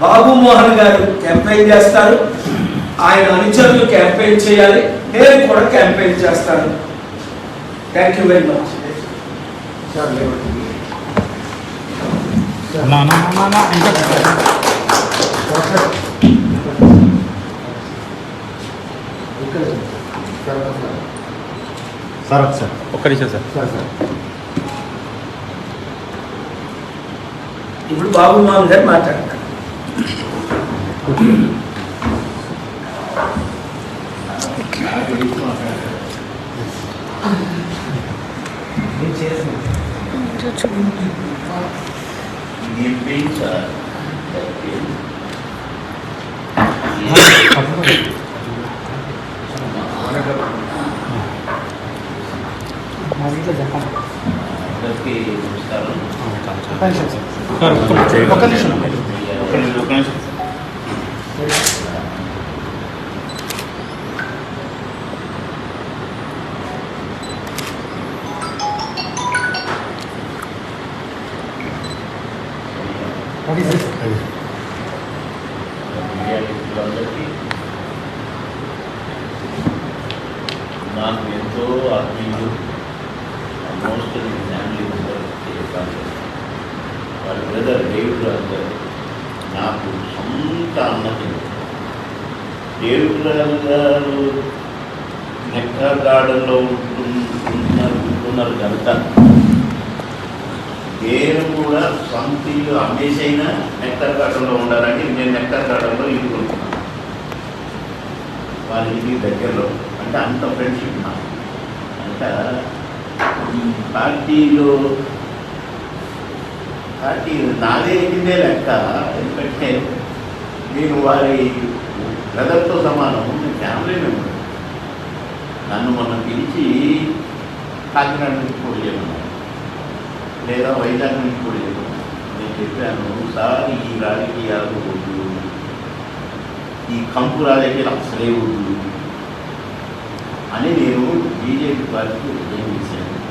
బాబు మోహన్ గారు క్యాంపెయిన్ చేస్తారు. ఆయన అనుచరులు క్యాంపెయిన్ చేయాలి. నేను కూడా క్యాంపెయిన్ చేస్తాను. థ్యాంక్ యూ వెరీ మచ్ నా నా నా నా ఇంకా సార్ సార్. ఒక్క నిమిషం సార్. ఇప్పుడు బాబు మోహన్ గారు మాట్లాడతారు. Gracias. આપણે રોકાણ What is this? नाम ये तो आपकी जो मोस्ट फैमिली मेंबर నాకు సొంత అన్నది డేవిడ్ గారు నెక్కా గార్డెన్లో ఉంటున్నారు ఉంటున్నారు కనుక నేను కూడా సొంత ఇల్లు అమ్మేసైనా నెక్టర్ గార్డెన్లో ఉండాలని నేను నెక్టర్ గార్డెన్లో ఇల్లు వాళ్ళ ఇంటికి దగ్గరలో అంటే అంత ఫ్రెండ్షిప్ నా అంట ఈ పార్టీలో పార్టీ నాదే ఎక్కిందే లెక్క. ఎందుకంటే నేను వారి బ్రదర్తో సమానం నేను ఫ్యామిలీ మెంబర్ నన్ను మొన్న పిలిచి కాకినాడ నుంచి కూడా చేయమన్నారు. లేదా వైజాగ్ నుంచి కూడా చెప్పాను నేను చెప్పాను సార్ ఈ రాజకీయాలు వద్దు. ఈ కంపు రాజకీయాలు అసలే వద్దు. అని నేను బీజేపీ పార్టీకి ఉద్యోగం చేశాను?